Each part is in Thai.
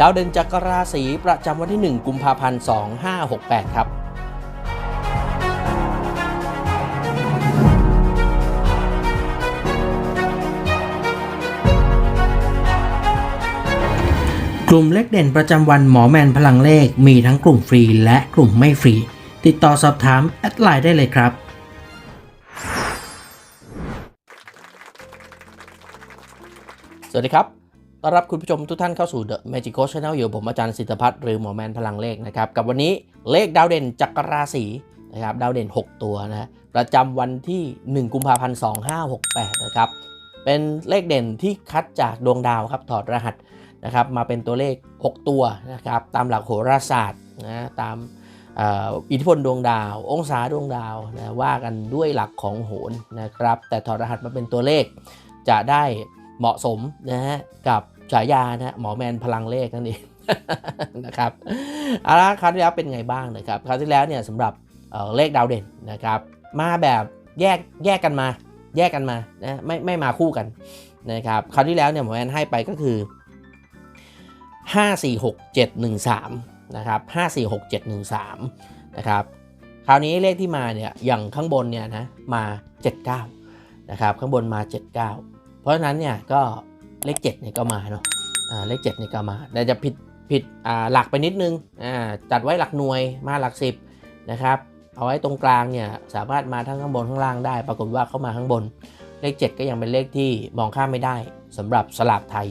ดาวเด่นจักรราศีประจำวันที่ 1 กุมภาพันธ์ 2568 ครับกลุ่มเลขเด่นประจำวันหมอแมนพลังเลขมีทั้งกลุ่มฟรีและกลุ่มไม่ฟรี ติดต่อสอบถามแอดไลน์ได้เลยครับ สวัสดีครับ ต้อนรับคุณผู้ชมทุกท่านเข้าสู่ The Magic Coach Channel อยู่ผมอาจารย์สิทธพัฒน์หรือหมอแมนพลังเลขนะครับ กับวันนี้เลขดาวเด่นจักรราศีนะครับดาวเด่น 6 ตัวนะประจำวันที่ 1 กุมภาพันธ์2568 นะครับ เป็นเลขเด่นที่คัดจากดวงดาวครับถอดรหัสนะครับมาเป็นตัวเลข 6 ตัวนะครับตามหลักโหราศาสตร์นะตามอิทธิพลดวงดาว องศาดวงดาวนะว่ากันด้วยหลักของโหรนะครับ แต่ถอดรหัสมาเป็นตัวเลขจะได้เหมาะสมนะฮะกับ ฉายานะฮะหมอแมนพลังเลขนั่นเองนะครับเอาละคราวที่แล้วเป็นไงบ้างนะครับคราวที่แล้วเนี่ยสำหรับเเลขดาวเด่นนะครับ มาแบบแยกแยกกันมา แยกกันมานะไม่ไม่มาคู่กันนะครับคราวที่แล้วเนี่ยหมอแมนให้ไปก็คือ 5 4 6 7 1 3นะครับ5 4 6 7 1 3นะครับคราวนี้เลขที่มาเนี่ยอย่างข้างบนเนี่ยนะมา 79นะครับข้างบนมา 79 เพราะฉะนั้นเนี่ยก็ เลข7เนี่ยก็มาเนาะอ่าเลข7เนี่ยก็มา แต่จะผิดผิดอ่าหลักไปนิดนึงอ่าจัดไว้หลักหน่วยมาหลัก 10นะครับเอาไว้ตรงกลางเนี่ยสามารถมาทั้งข้างบนข้างล่างได้ ปรากฏว่าเข้ามาข้างบน เลข 7 ก็ยังเป็นเลขที่มองข้ามไม่ได้สำหรับสลากไทย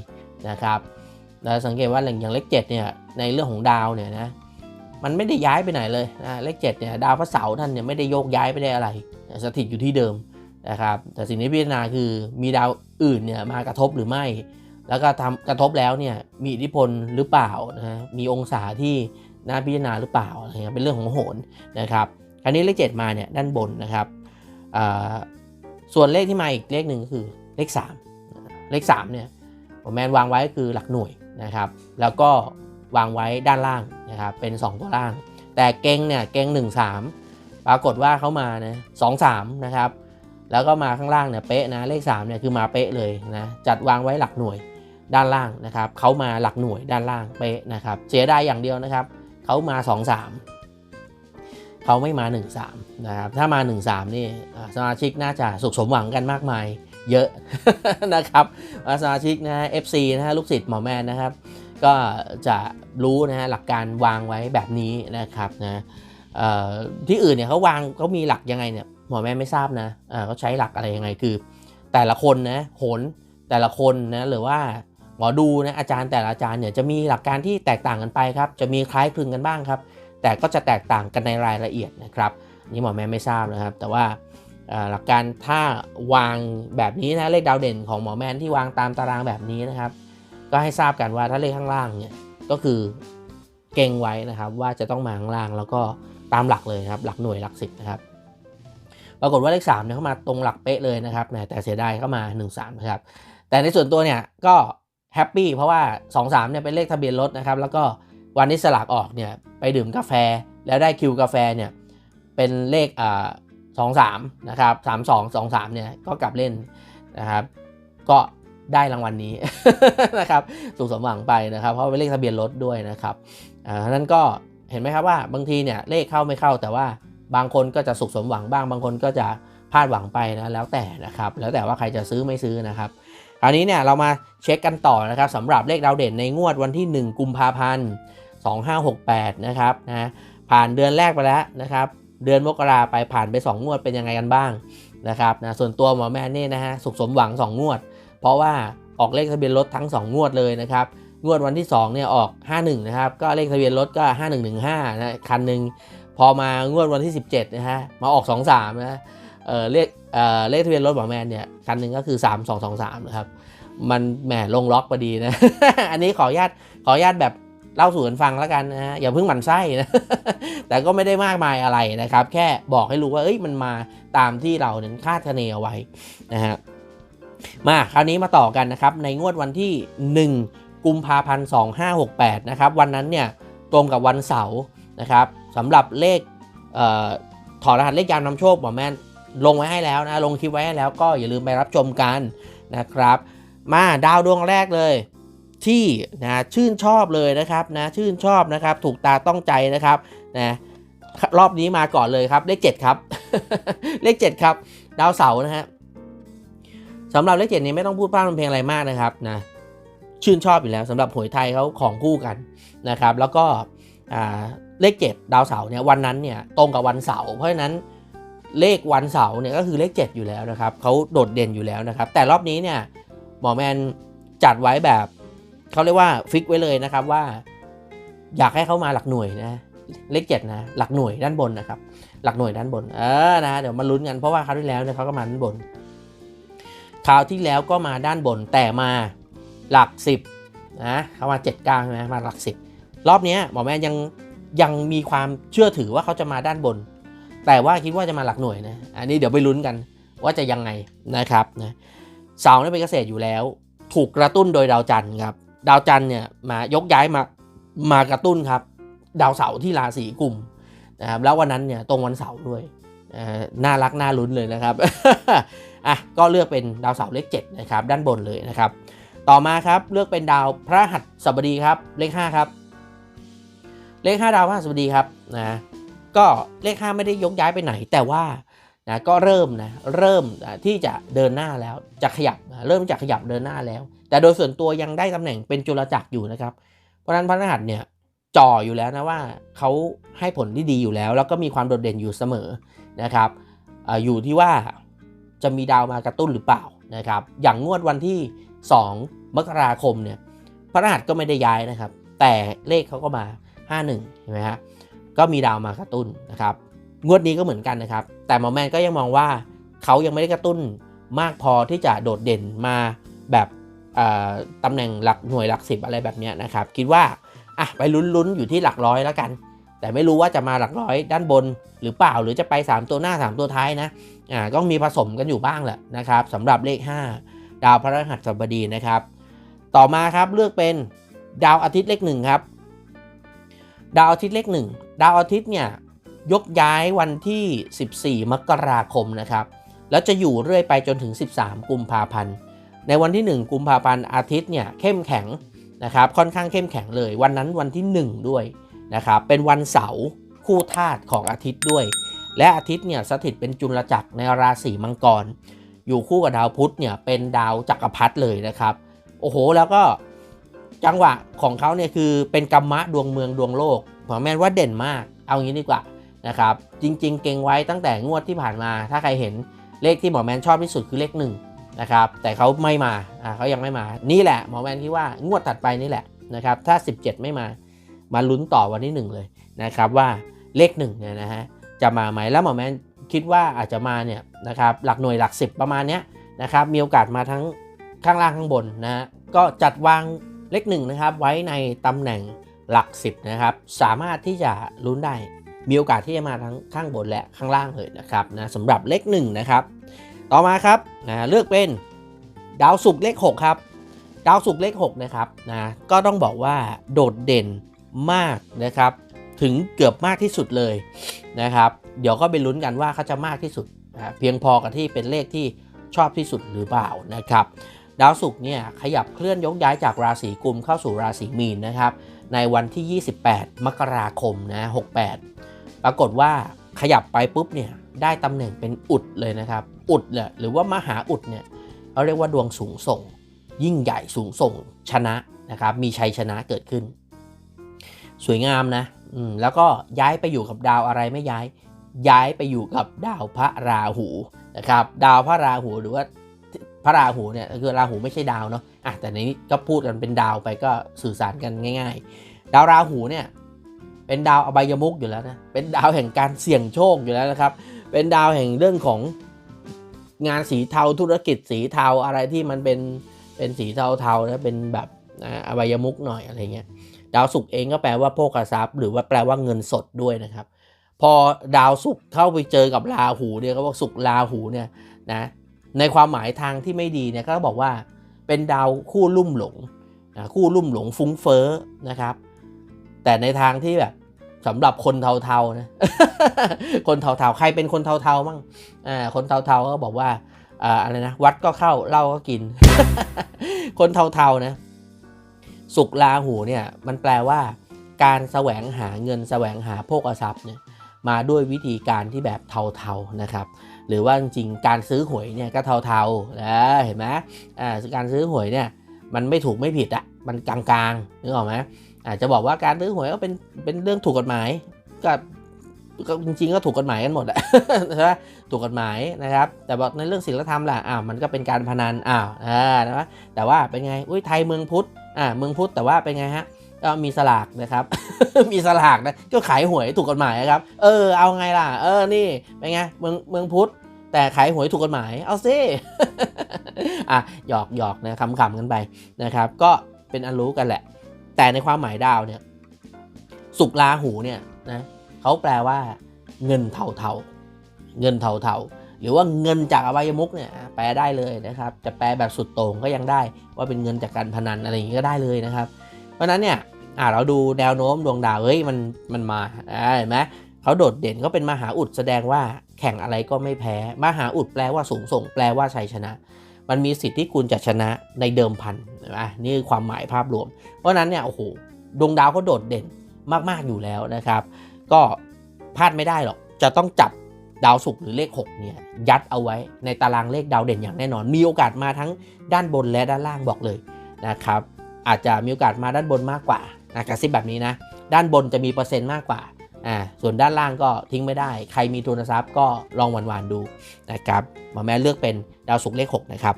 นะครับแล้วสังเกตว่าอย่างเลข7เนี่ยในเรื่องของดาวเนี่ยนะมันไม่ได้ย้ายไปไหนเลยนะเลข7เนี่ยดาวพระเสาร์ท่านเนี่ยไม่ได้โยกย้ายไปได้อะไรสถิตอยู่ที่เดิม นะครับแต่สิ่งที่พิจารณาคือมีดาวอื่นเนี่ยมากระทบหรือไม่ แล้วก็ทำกระทบแล้วเนี่ยมีอิทธิพลหรือเปล่านะฮะมีองศาที่น่าพิจารณาหรือเปล่าอะไรเงี้ยเป็นเรื่องของโหรนะครับคราวนี้เลข 7 มาเนี่ยด้านบนนะครับส่วนเลขที่มาอีกเลขหนึ่งคือเลข 3 เลข3เนี่ยผมแมนวางไว้คือหลักหน่วยนะครับ แล้วก็วางไว้ด้านล่างนะครับเป็น 2 ตัวล่าง แต่เก่งเนี่ยเก่ง1 3 ปรากฏว่าเขามานะ2 3นะครับ แล้วก็มาข้างล่างเนี่ยเป๊ะนะเลข3เนี่ยคือมาเป๊ะเลยนะจัดวางไว้หลักหน่วยด้านล่างนะครับเขามาหลักหน่วยด้านล่างเป๊ะนะครับเสียดายอย่างเดียวนะครับเขามา 2 3เขาไม่มา 1 3นะครับถ้ามา 1 3 นี่อ่าสมาชิกน่าจะสุขสมหวังกันมากมายเยอะนะครับสมาชิกนะฮะ FC นะฮะลูกศิษย์หมอแมนนะครับ ก็จะรู้นะฮะหลักการวางไว้แบบนี้นะครับนะที่อื่นเนี่ยเขาวางเขามีหลักยังไงเนี่ย หมอแม่ไม่ทราบนะอ่าเขาใช้หลักอะไรยังไงคือ แต่ละคนนะโหนแต่ละคนนะหรือว่าหมอดูนะอาจารย์แต่ละอาจารย์เนี่ยจะมีหลักการที่แตกต่างกันไปครับ จะมีคล้ายคลึงกันบ้างครับ แต่ก็จะแตกต่างกันในรายละเอียดนะครับอันนี่หมอแม่ไม่ทราบนะครับ แต่ว่าหลักการถ้าวางแบบนี้นะเลขดาวเด่นของหมอแมนที่วางตามตารางแบบนี้นะครับ ก็ให้ทราบกันว่าถ้าเลขข้างล่างเนี่ยก็คือเก่งไว้นะครับว่าจะต้องมาข้างล่างแล้วก็ตามหลักเลยครับ หลักหน่วยหลักสิบนะครับ ปรากฏว่าเลข3เนี่ยเข้ามาตรงหลักเป๊ะเลยนะครับแต่เสียดายเข้ามา 1 3นะครับแต่ในส่วนตัวเนี่ยก็แฮปปี้เพราะว่า 2 3เนี่ยเป็นเลขทะเบียนรถนะครับแล้วก็วันที่สลากออกเนี่ยไปดื่มกาแฟแล้วได้คิวกาแฟเนี่ยเป็นเลขอ่าสองสามนะครับสามสองสองสามเนี่ยก็กลับเล่นนะครับ ก็ได้รางวัลนี้นะครับสุขสมหวังไปนะครับ เพราะเป็นเลขทะเบียนรถด้วยนะครับอ่านั้นก็เห็นไหมครับว่าบางทีเนี่ยเลขเข้าไม่เข้าแต่ว่า บางคนก็จะสุขสมหวังบ้าง บางคนก็จะพลาดหวังไปนะแล้วแต่นะครับ แล้วแต่ว่าใครจะซื้อไม่ซื้อนะครับคราวนี้เนี่ยเรามาเช็คกันต่อนะครับสำหรับเลขดาวเด่นในงวดวันที่ 1 กุมภาพันธ์ 2568 นะครับนะผ่านเดือนแรกไปแล้วนะครับเดือนมกราไปผ่านไป 2 งวดเป็นยังไงกันบ้างนะครับนะส่วนตัวหมอแม่นี่นะฮะสุขสมหวัง 2 งวด เพราะว่าออกเลขทะเบียนรถทั้ง 2 งวดเลยนะครับงวดวันที่2เนี่ยออก 51 นะครับ ก็เลขทะเบียนรถก็ 5115นะคันหนึ่ง พอมางวดวันที่ 17นะฮะมาออก 23นะเออเลขเออเลขทะเบียนรถหมอแมนเนี่ยคันหนึ่งก็คือ 3223นะครับมันแหมลงล็อกพอดีนะ อันนี้ขออนุญาตขออนุญาตแบบเล่าสู่กันฟังแล้วกันนะฮะอย่าเพิ่งหมั่นไส้นะ แต่ก็ไม่ได้มากมายอะไรนะครับ แค่บอกให้รู้ว่าเอ้ยมันมาตามที่เราเนี่ยคาดคะเนเอาไว้นะฮะมาคราวนี้มาต่อกันนะครับ ในงวดวันที่ 1 กุมภาพันธ์2568 นะครับ วันนั้นเนี่ยตรงกับวันเสาร์ นะครับสำหรับเลขเออถอดรหัสเลขยามนำโชคหมอแม่นลงไว้ให้แล้วนะลงคลิปไว้ให้แล้วก็อย่าลืมไปรับชมกันนะครับ มาดาวดวงแรกเลย ที่นะชื่นชอบเลยนะครับนะชื่นชอบนะครับ ถูกตาต้องใจนะครับนะรอบนี้มาก่อนเลยครับ เลขเจ็ดครับ เลขเจ็ดครับ ดาวเสาร์นะฮะสำหรับเลขเจ็ดนี้ไม่ต้องพูดพร่ำเพลงอะไรมากนะครับนะชื่นชอบอยู่แล้วสำหรับหวยไทยเขาของคู่กันนะครับ แล้วก็อ่า เลขเจ็ดดาวเสาร์เนี่ยวันนั้นเนี่ยตรงกับวันเสาร์เพราะฉะนั้นเลขวันเสาร์เนี่ยก็คือเลขเจ็ดอยู่แล้วนะครับเขาโดดเด่นอยู่แล้วนะครับ แต่รอบนี้เนี่ยหมอแมนจัดไว้แบบเขาเรียกว่าฟิกไว้เลยนะครับว่า อยากให้เขามาหลักหน่วยนะเลขเจ็ดนะหลักหน่วยด้านบนนะครับ หลักหน่วยด้านบนเออนะเดี๋ยวมาลุ้นกันเพราะว่าคราวที่แล้วเนี่ยเขาก็มาด้านบนคราวที่แล้วก็มาด้านบนแต่มาหลักสิบนะเขามาเจ็ดก้าใช่ไหมมาหลักสิบรอบนี้หมอแม่ยัง ยังมีความเชื่อถือว่าเขาจะมาด้านบน แต่ว่าคิดว่าจะมาหลักหน่วยนะ อันนี้เดี๋ยวไปลุ้นกันว่าจะยังไงนะครับนะเสาเนี่ยเป็นเกษตรอยู่แล้ว ถูกกระตุ้นโดยดาวจันทร์ครับ ดาวจันทร์เนี่ยมายกย้ายมามากระตุ้นครับ ดาวเสาร์ที่ราศีกุมนะครับแล้ววันนั้นเนี่ยตรงวันเสาร์ด้วยน่ารักน่าลุ้นเลยนะครับอะก็เลือกเป็นดาวเสาร์เลข7นะครับด้านบนเลยนะครับ ต่อมาครับเลือกเป็นดาวพระหัสบดีครับเลข5ครับ เลข 5 ดาวพระหัสบดีครับนะก็เลข 5 ไม่ได้ยกย้ายไปไหน แต่ว่านะก็เริ่มนะเริ่มนะที่จะเดินหน้าแล้วจะขยับนะเริ่มจะขยับเดินหน้าแล้ว แต่โดยส่วนตัวยังได้ตำแหน่งเป็นจุลจักรอยู่นะครับ เพราะฉะนั้นพระรหัสเนี่ยจ่ออยู่แล้วนะว่าเขาให้ผลที่ดีอยู่แล้ว แล้วก็มีความโดดเด่นอยู่เสมอนะครับอออยู่ที่ว่าจะมีดาวมากระตุ้นหรือเปล่านะครับ อย่างงวดวันที่ 2 มกราคมเนี่ยพระรหัสก็ไม่ได้ย้ายนะครับ แต่เลขเขาก็มา 51เห็นไหมฮะก็มีดาวมากระตุ้นนะครับงวดนี้ก็เหมือนกันนะครับ แต่หมอแมนก็ยังมองว่าเขายังไม่ได้กระตุ้นมากพอที่จะโดดเด่นมาแบบตำแหน่งหลักหน่วยหลักสิบอะไรแบบนี้นะครับ คิดว่าอะไปลุ้นๆอยู่ที่หลักร้อยแล้วกัน แต่ไม่รู้ว่าจะมาหลักร้อยด้านบนหรือเปล่าหรือจะไป 3 ตัวหน้า 3 ตัวท้ายนะอ่าก็มีผสมกันอยู่บ้างแหละนะครับสำหรับเลข 5 ดาวพระรหัสบดีนะครับ ต่อมาครับเลือกเป็นดาวอาทิตย์เลขหนึ่งครับ ดาวอาทิตย์เลขหนึ่งดาวอาทิตย์เนี่ยยกย้ายวันที่ 14 มกราคมนะครับ แล้วจะอยู่เรื่อยไปจนถึง 13 กุมภาพันธ์ ในวันที่ 1 กุมภาพันธ์อาทิตย์เนี่ยเข้มแข็งนะครับ ค่อนข้างเข้มแข็งเลย วันนั้นวันที่ 1 ด้วยนะครับ เป็นวันเสาร์คู่ธาตุของอาทิตย์ด้วย และอาทิตย์เนี่ยสถิตเป็นจุลจักรในราศีมังกร อยู่คู่กับดาวพุธเนี่ยเป็นดาวจักรพรรดิเลยนะครับ โอ้โห แล้วก็ จังหวะของเขาเนี่ยคือเป็นกรรมะดวงเมืองดวงโลกผมแม่นว่าเด่นมาก เอางี้ดีกว่านะครับ จริง ๆ เก่งไว้ตั้งแต่งวดที่ผ่านมา ถ้าใครเห็นเลขที่หมอแมนชอบที่สุดคือเลขหนึ่งนะครับ แต่เขาไม่มาอ่าเขายังไม่มา นี่แหละหมอแมนคิดว่างวดถัดไปนี่แหละนะครับ ถ้า 17 ไม่มา มาลุ้นต่อวันที่ 1 เลยนะครับว่าเลข1เนี่ยนะฮะจะมาไหมแล้วหมอแมนคิดว่าอาจจะมาเนี่ยนะครับหลักหน่วยหลัก 10 ประมาณเนี้ยนะครับมีโอกาสมาทั้งข้างล่างข้างบนนะฮะก็จัดวาง เลขหนึ่งนะครับไว้ในตำแหน่งหลัก 10 นะครับ สามารถที่จะลุ้นได้ มีโอกาสที่จะมาทั้งข้างบนและข้างล่างเลยนะครับนะสำหรับเลข1นะครับ ต่อมาครับนะเลือกเป็นดาวศุกร์เลข 6 ครับ ดาวศุกร์เลข 6 นะครับนะก็ต้องบอกว่าโดดเด่นมากนะครับ ถึงเกือบมากที่สุดเลยนะครับ เดี๋ยวก็ไปลุ้นกันว่าเขาจะมากที่สุดนะเพียงพอกับที่เป็นเลขที่ชอบที่สุดหรือเปล่านะครับ ดาวศุกร์เนี่ยขยับเคลื่อนยกย้ายจากราศีกุมเข้าสู่ราศีมีนนะครับ ในวันที่ 28 มกราคมนะ 68 ปรากฏว่าขยับไปปุ๊บเนี่ยได้ตำแหน่งเป็นอุดเลยนะครับ อุดเนี่ยหรือว่ามหาอุดเนี่ยเขาเรียกว่าดวงสูงส่ง ยิ่งใหญ่สูงส่งชนะนะครับ มีชัยชนะเกิดขึ้น สวยงามนะมแล้วก็ย้ายไปอยู่กับดาวอะไรไม่ย้าย ย้ายไปอยู่กับดาวพระราหูนะครับ ดาวพระราหูหรือว่า พระราหูเนี่ยคือราหูไม่ใช่ดาวเนาะอะแต่ในนี้ก็พูดกันเป็นดาวไปก็สื่อสารกันง่าย ๆ ดาวราหูเนี่ยเป็นดาวอบายมุกอยู่แล้วนะเป็นดาวแห่งการเสี่ยงโชคอยู่แล้วนะครับ เป็นดาวแห่งเรื่องของงานสีเทาธุรกิจสีเทาอะไรที่มันเป็นเป็นสีเทาๆนะเป็นแบบอบายมุกหน่อยอะไรเงี้ยดาวศุกร์เองก็แปลว่าโภคทรัพย์ หรือว่าแปลว่าเงินสดด้วยนะครับ พอดาวศุกร์เข้าไปเจอกับราหูเนี่ยเขาบอกศุกร์ราหูเนี่ยนะ ในความหมายทางที่ไม่ดีเนี่ยก็บอกว่าเป็นดาวคู่ลุ่มหลงนะคู่ลุ่มหลงฟุ้งเฟ้อนะครับ แต่ในทางที่แบบสำหรับคนเทาๆนะคนเทาๆใครเป็นคนเทาๆมั่งอ่าคนเทาๆก็บอกว่าอ่าอะไรนะวัดก็เข้าเหล้าก็กิน คนเทาๆนะสุขลาหูเนี่ยมันแปลว่า การแสวงหาเงินแสวงหาโภคทรัพย์เนี่ยมาด้วยวิธีการที่แบบเทาๆนะครับ หรือว่าจริงๆการซื้อหวยเนี่ยก็เทาๆนะเห็นไหมอ่าการซื้อหวยเนี่ยมันไม่ถูกไม่ผิดอะมันกลางๆนึกออกไหมอาจจะบอกว่าการซื้อหวยก็เป็นเป็นเรื่องถูกกฎหมายก็ก็จริงๆก็ถูกกฎหมายกันหมดอะใช่ไหมถูกกฎหมายนะครับ แต่บอกในเรื่องศีลธรรมล่ะอ้าวมันก็เป็นการพนันอ้าวอ่านะแต่ว่าเป็นไงอุ้ยไทยเมืองพุทธอ่าเมืองพุทธแต่ว่าเป็นไงฮะ ก็มีสลากนะครับ มีสลากนะก็ขายหวยถูกกฎหมายครับ เออ เอาไงล่ะ เออ นี่ เป็นไง เมืองเมืองพุทธ แต่ขายหวยถูกกฎหมาย เอาซิอะ หยอกหยอกนะขำกันไปนะครับ ก็เป็นอันรู้กันแหละ แต่ในความหมายดาวเนี่ย สุกลาหูเนี่ยนะเขาแปลว่า เงินเทาๆเงินเทาๆหรือว่าเงินจากอบายมุกเนี่ยแปลได้เลยนะครับ จะแปลแบบสุดโต่งก็ยังได้ว่าเป็นเงินจากการพนันอะไรอย่างนี้ก็ได้เลยนะครับ เพราะนั้นเนี่ยอ่าเราดูแนวโน้มดวงดาวเฮ้ยมันมันมาอ่าเห็นไหมเขาโดดเด่นก็เป็นมหาอุดแสดงว่าแข่งอะไรก็ไม่แพ้ มหาอุดแปลว่าสูงส่ง แปลว่าชัยชนะ มันมีสิทธิ์ที่คุณจะชนะในเดิมพันนี่คือความหมายภาพรวม เพราะฉะนั้นเนี่ยโอ้โหดวงดาวเขาโดดเด่นมาก ๆ อยู่แล้วนะครับ ก็พลาดไม่ได้หรอก จะต้องจับดาวศุกร์หรือเลข 6 เนี่ย ยัดเอาไว้ในตารางเลขดาวเด่นอย่างแน่นอน มีโอกาสมาทั้งด้านบนและด้านล่างบอกเลยนะครับ อาจจะมีโอกาสมาด้านบนมากกว่านะกระซิบแบบนี้นะ ด้านบนจะมีเปอร์เซ็นต์มากกว่าอ่าส่วนด้านล่างก็ทิ้งไม่ได้ ใครมีทุนทรัพย์ก็ลองหวานๆดูนะครับมอแม่เลือกเป็นดาวศุกร์เลข 6 นะครับ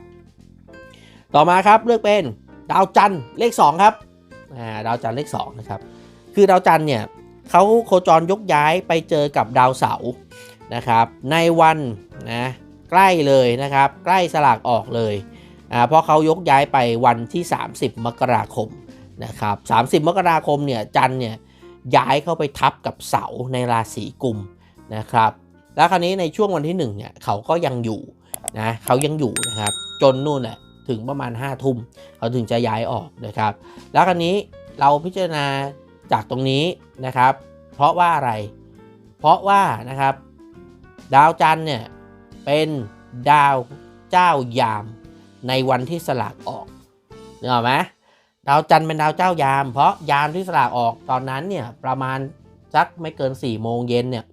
ต่อมาครับเลือกเป็นดาวจันทร์เลข 2 ครับอ่าดาวจันทร์เลข2นะครับคือดาวจันทร์เนี่ยเขาโคจรยกย้ายไปเจอกับดาวเสาร์นะครับในวันนะใกล้เลยนะครับ ใกล้สลากออกเลย เพราะเขายกย้ายไปวันที่ 30 มกราคมนะครับ30 มกราคมเนี่ยจันเนี่ยย้ายเข้าไปทับกับเสาในราศีกุมนะครับ แล้วคราวนี้ในช่วงวันที่1เนี่ยเขาก็ยังอยู่นะเขายังอยู่นะครับ จนนู่นแหละถึงประมาณ5ทุ่มเขาถึงจะย้ายออกนะครับ แล้วคราวนี้เราพิจารณาจากตรงนี้นะครับ เพราะว่าอะไร เพราะว่านะครับ ดาวจันทร์เนี่ยเป็นดาวเจ้ายาม ในวันที่สลากออกนึกออกไหมดาวจันทร์เป็นดาวเจ้ายาม เพราะยามที่สลากออกตอนนั้นเนี่ยประมาณสักไม่เกิน4ี่โมงเย็นเนี่ย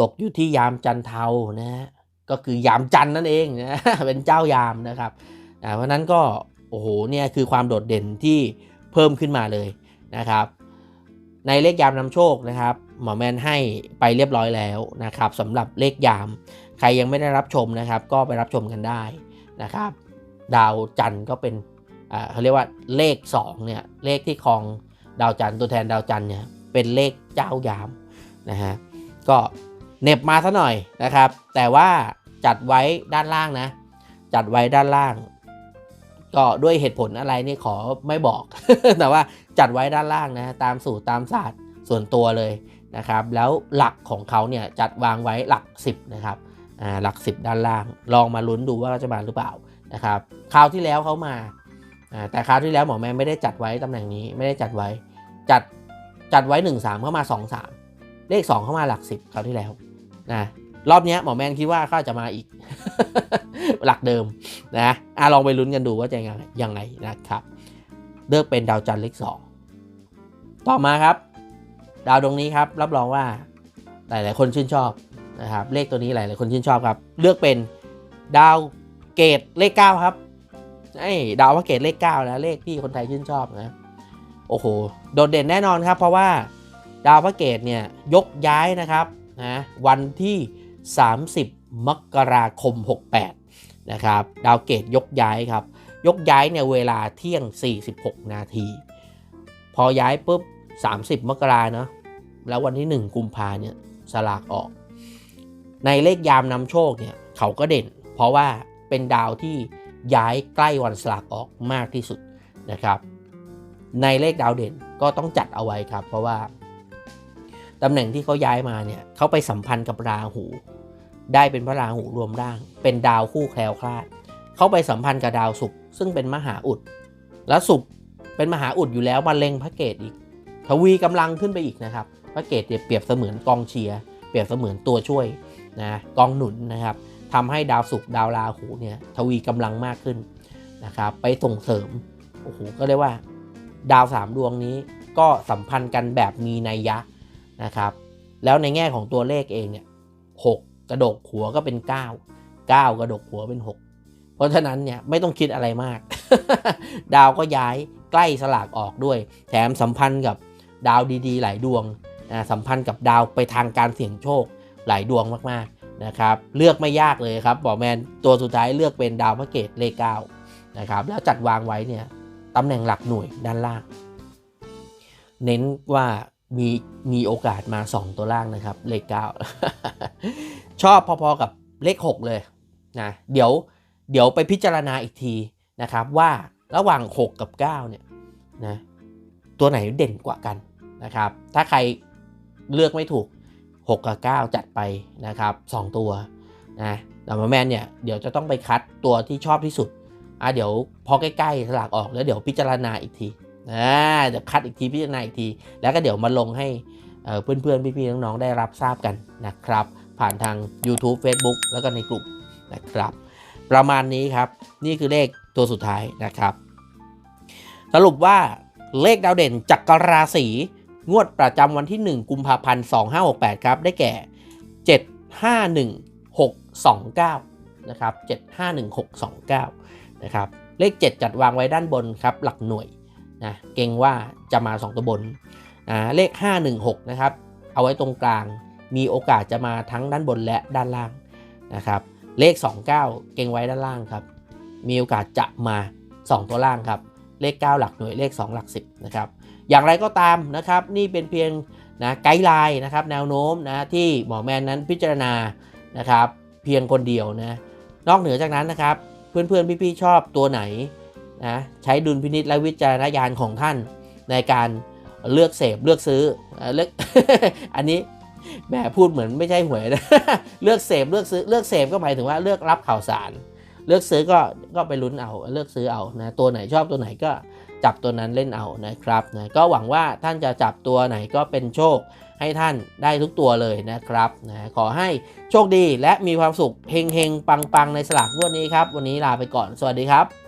ตกอยู่ที่ยามจันเทานะฮะก็คือยามจันทร์นั่นเองนะเป็นเจ้ายามนะครับอ่เพราะนั้นก็โอ้โหเนี่ยคือความโดดเด่นที่เพิ่มขึ้นมาเลยนะครับ ในเลขยามนำโชคนะครับ หมอแมนให้ไปเรียบร้อยแล้วนะครับสำหรับเลขยาม ใครยังไม่ได้รับชมนะครับ ก็ไปรับชมกันได้ นะครับ ดาวจันทร์ก็เป็นเขาเรียกว่าเลข2เนี่ยเลขที่ครองดาวจันทร์ตัวแทนดาวจันทร์เนี่ยเป็นเลขเจ้ายามนะฮะก็เหน็บมาซะหน่อยนะครับ แต่ว่าจัดไว้ด้านล่างนะ จัดไว้ด้านล่าง ก็ด้วยเหตุผลอะไรนี่ขอไม่บอก แต่ว่าจัดไว้ด้านล่างนะตามสูตรตามศาสตร์ส่วนตัวเลยนะครับ แล้วหลักของเขาเนี่ยจัดวางไว้หลัก 10นะครับ หลัก 10 ด้านล่าง ลองมาลุ้นดูว่าจะมาหรือเปล่านะครับคราวที่แล้วเขามาแต่คราวที่แล้วหมอแม่ไม่ได้จัดไว้ตำแหน่งนี้ไม่ได้จัดไว้ จัดจัดไว้ 1 3 เข้ามา 2 3 เลข 2 เข้ามาหลัก 10คราวที่แล้วนะรอบนี้หมอแมนคิดว่าเขาจะมาอีก หลักเดิมนะอะลองไปลุ้นกันดูว่าจะยังไงยังไงนะครับเลือกเป็นดาวจันทร์เลขสองต่อมาครับ ดาวดวงนี้ครับรับรองว่าหลาย ๆ คนชื่นชอบ นะครับเลขตัวนี้หลายๆคนชื่นชอบครับ เลือกเป็นดาวเกตเลข 9 ครับไอ้ดาวพระเกตเลข 9 นะ เลขที่คนไทยชื่นชอบนะโอ้โหโดดเด่นแน่นอนครับ เพราะว่าดาวพระเกตเนี่ยยกย้ายนะครับนะวันที่ 30 มกราคม 68 นะครับ ดาวเกตยกย้ายครับ ยกย้ายเนี่ยเวลาเที่ยง 46 นาที พอย้ายปุ๊บ 30 มกราเนาะแล้ววันที่ 1 กุมภาเนี่ยสลากออก ในเลขยามนำโชคเนี่ยเขาก็เด่น เพราะว่าเป็นดาวที่ย้ายใกล้วันสลากออกมากที่สุดนะครับ ในเลขดาวเด่นก็ต้องจัดเอาไว้ครับ เพราะว่าตำแหน่งที่เขาย้ายมาเนี่ยเขาไปสัมพันธ์กับราหู ได้เป็นพระราหูรวมร่าง เป็นดาวคู่แคล้วคลาด เขาไปสัมพันธ์กับดาวศุกร์ซึ่งเป็นมหาอุด แล้วศุกร์เป็นมหาอุดอยู่แล้วมาเล็งพระเกตอีก ทวีกำลังขึ้นไปอีกนะครับ พระเกตเปรียบเสมือนกองเชียร์ เปรียบเสมือนตัวช่วย นะกองหนุนนะครับทำให้ดาวศุกร์ดาวราหูเนี่ยทวีกำลังมากขึ้นนะครับไปส่งเสริมโอ้โหก็เรียกว่า ดาวสามดวงนี้ก็สัมพันธ์กันแบบมีนัยยะนะครับ แล้วในแง่ของตัวเลขเองเนี่ยหกกระดกหัวก็เป็น 9 9 กระดกหัวเป็น 6 เพราะฉะนั้นเนี่ยไม่ต้องคิดอะไรมาก ดาวก็ย้ายใกล้สลากออกด้วย แถมสัมพันธ์กับดาวดีๆ หลายดวงนะสัมพันธ์กับดาวไปทางการเสี่ยงโชค หลายดวงมากๆนะครับเลือกไม่ยากเลยครับบอกแมนตัวสุดท้ายเลือกเป็นดาวพระเกตเลขเก้านะครับแล้วจัดวางไว้เนี่ยตำแหน่งหลักหน่วยด้านล่าง เน้นว่ามีมีโอกาสมา 2 ตัวล่างนะครับ เลข 9 ชอบพอๆกับเลข 6 เลยนะเดี๋ยวเดี๋ยวไปพิจารณาอีกทีนะครับว่าระหว่าง 6 กับ 9 เนี่ยนะตัวไหนเด่นกว่ากันนะครับ ถ้าใครเลือกไม่ถูก 6 กับ 9 จัดไปนะครับ 2 ตัวนะแต่มาแมนเนี่ยเดี๋ยวจะต้องไปคัดตัวที่ชอบที่สุดอะเดี๋ยวพอใกล้ๆสลากออกแล้วเดี๋ยวพิจารณาอีกทีอ่าเดี๋ยวคัดอีกทีพิจารณาอีกที แล้วก็เดี๋ยวมาลงให้เอ่อเพื่อนๆพี่ๆน้องๆได้รับทราบกันนะครับ ผ่านทาง YouTube Facebook แล้วก็ในกลุ่มนะครับ ประมาณนี้ครับนี่คือเลขตัวสุดท้ายนะครับ สรุปว่าเลขดาวเด่นจักรราศี งวดประจำวันที่ 1 กุมภาพันธ์ 2568 ครับ ได้แก่ 751629 นะครับ 751629 นะครับ เลข 7 จัดวางไว้ด้านบนครับ หลักหน่วยนะ เก่งว่าจะมา 2 ตัวบนอ่าเลข 516 นะครับ เอาไว้ตรงกลาง มีโอกาสจะมาทั้งด้านบนและด้านล่างนะครับ เลข 29 เก่งไว้ด้านล่างครับ มีโอกาสจะมา 2 ตัวล่างครับ เลข 9 หลักหน่วย เลข 2 หลัก 10 นะครับ อย่างไรก็ตามนะครับ นี่เป็นเพียงนะไกด์ไลน์นะครับ แนวโน้มนะที่หมอแมนนั้นพิจารณานะครับ เพียงคนเดียวนะนอกเหนือจากนั้นนะครับ เพื่อนๆพี่ๆชอบตัวไหนนะใช้ดุลพินิษและวิจารณญาณของท่านในการเลือกเสพเลือกซื้อเลือกอันนี้แหมพูดเหมือนไม่ใช่หวยนะเลือกเสพเลือกซื้อเลือกเสพก็หมายถึงว่าเลือกรับข่าวสาร เลือกซื้อก็ก็ไปลุ้นเอาเลือกซื้อเอานะตัวไหนชอบตัวไหนก็ จับตัวนั้นเล่นเอานะครับนะก็หวังว่าท่านจะจับตัวไหนก็เป็นโชคให้ท่านได้ทุกตัวเลยนะครับนะขอให้โชคดีและมีความสุขเฮงๆ ปังๆ ในสลากงวดนี้ครับ วันนี้ลาไปก่อนสวัสดีครับ